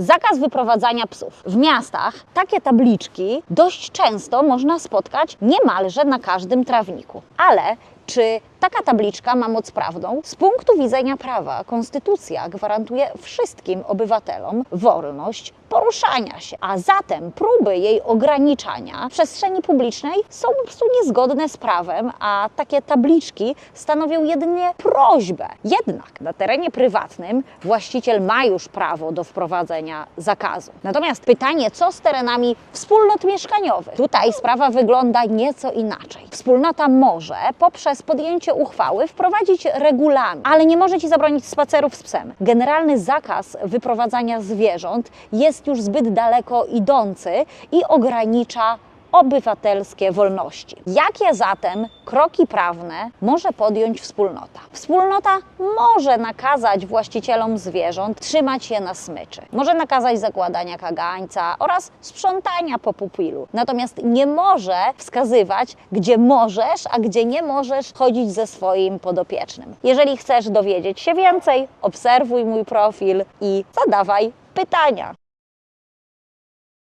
Zakaz wyprowadzania psów. W miastach takie tabliczki dość często można spotkać niemalże na każdym trawniku. Ale czy taka tabliczka ma moc prawną? Z punktu widzenia prawa, konstytucja gwarantuje wszystkim obywatelom wolność poruszania się, a zatem próby jej ograniczania w przestrzeni publicznej są po prostu niezgodne z prawem, a takie tabliczki stanowią jedynie prośbę. Jednak na terenie prywatnym właściciel ma już prawo do wprowadzenia zakazu. Natomiast pytanie, co z terenami wspólnot mieszkaniowych? Tutaj sprawa wygląda nieco inaczej. Wspólnota może poprzez podjęcie uchwały wprowadzić regulamin, ale nie może ci zabronić spacerów z psem. Generalny zakaz wyprowadzania zwierząt jest już zbyt daleko idący i ogranicza obywatelskie wolności. Jakie zatem kroki prawne może podjąć wspólnota? Wspólnota może nakazać właścicielom zwierząt trzymać je na smyczy. Może nakazać zakładania kagańca oraz sprzątania po pupilu. Natomiast nie może wskazywać, gdzie możesz, a gdzie nie możesz chodzić ze swoim podopiecznym. Jeżeli chcesz dowiedzieć się więcej, obserwuj mój profil i zadawaj pytania.